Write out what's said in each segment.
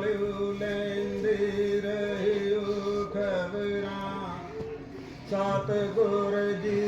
ਨਾਲਿਓ ਲੈਂਦੇ ਰਹਿਓ ਖਬਰਾਂ ਸਤ ਗੁਰ ਜੀ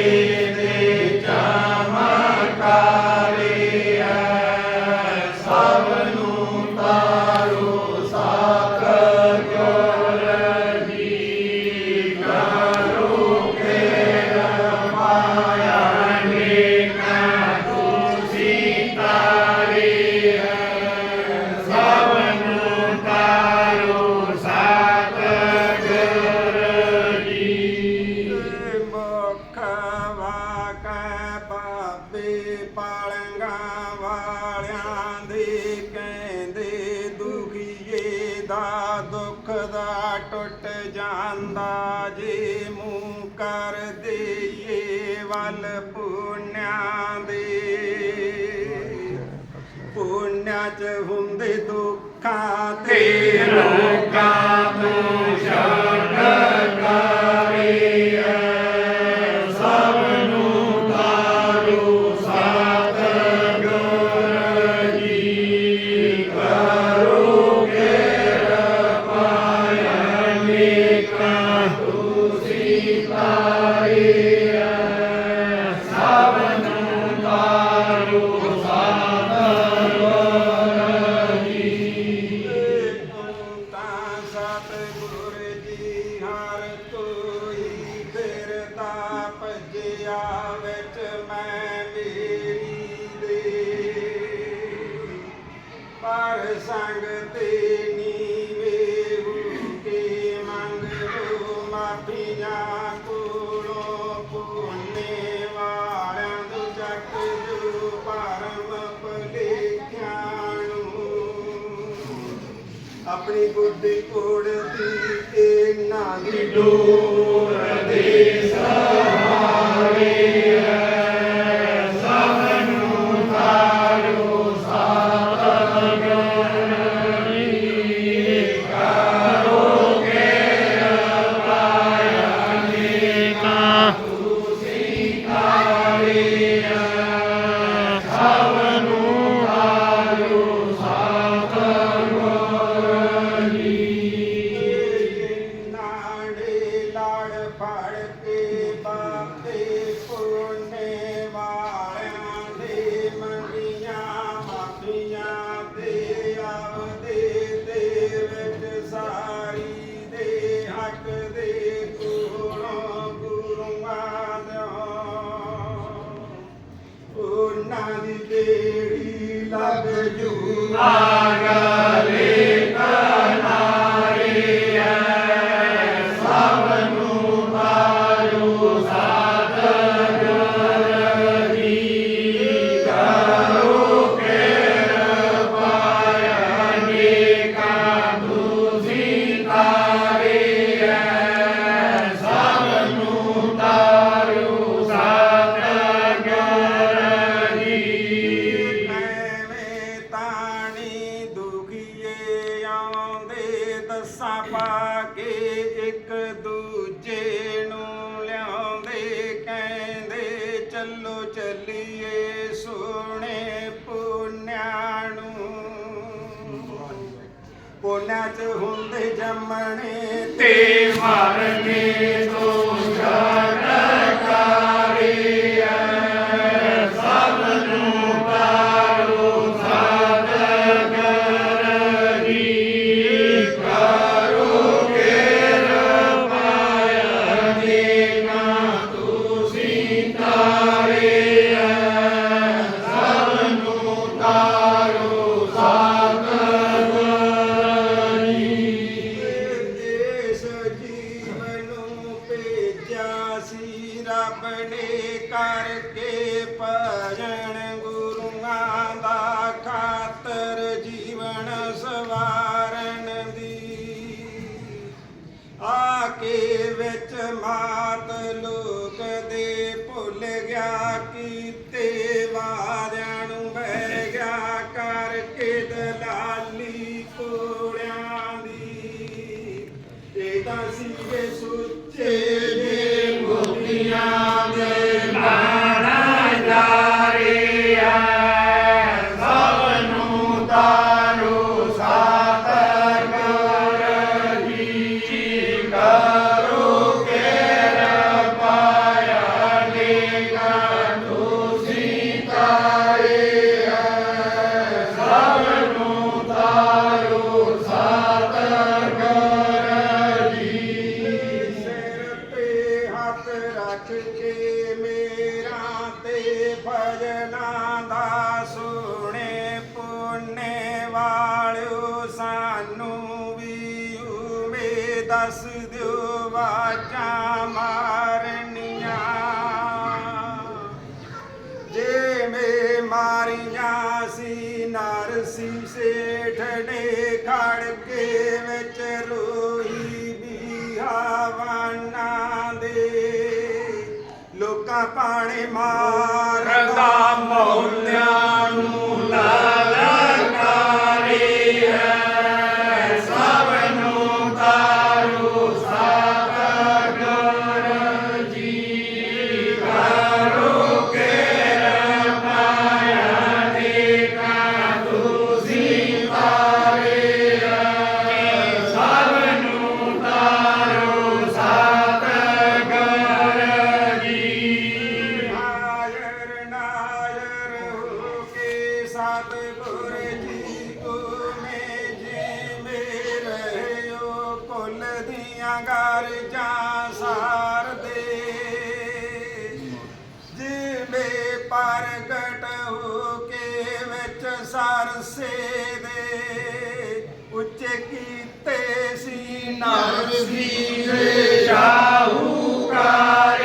ਝੜ ਮੇਰੇ ਮੁਖ ਬਾਬੇ ਪਾਲੰਗਾ ਵਾਲਿਆਂ ਦੇ ਕਹਿੰਦੇ, ਦੁਖੀਏ ਦਾ ਦੁੱਖ ਦਾ ਟੁੱਟ ਜਾਂਦਾ, ਜੇ ਮੂੰਹ ਕਰ ਦੇਈਏ ਵੱਲ ਪੁੰਨਿਆਂ ਦੇ। ਪੁੰਨਿਆਂ ਚ ਹੁੰਦੇ ਦੁੱਖਾਂ ਤੇ ਰੋਗਾਂ ਤੋਂ આપણી બુદ્ધિ કુળતી એક નાગી ડોર દે સહારે ਚੱਲੋ ਚੱਲੀਏ ਸੋਹਣੇ ਪੁੰਨਿਆਂ ਨੂੰ। ਪੁੰਨਿਆਂ ਚ ਹੁੰਦੇ ਜੰਮਣੇ ਤੇ ਮਰਨੇ ਤੋਂ Yes, sir. ਵੇਠਣੇ ਖੜਕੇ ਵਿੱਚ ਰੋਈ ਬਿਹਾਵਾਨਾਂ ਦੇ। ਲੋਕਾਂ ਪਾਣੇ ਮਾਰਦਾ ਮੌਲਿਆਂ ਨੂੰ ਲਾਲ ਰਸੇ ਦੇ ਉੱਚੇ ਕੀਤੇ ਸੀ ਨਰ ਸੀਨੇ ਸ਼ਾਹੂਕਾਰ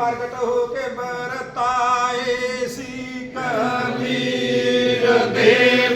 ਪ੍ਰਗਟ ਹੋ ਕੇ ਬਰਤਾਏ ਸੀ ਕਬੀਰ ਦੇ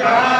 Hallelujah.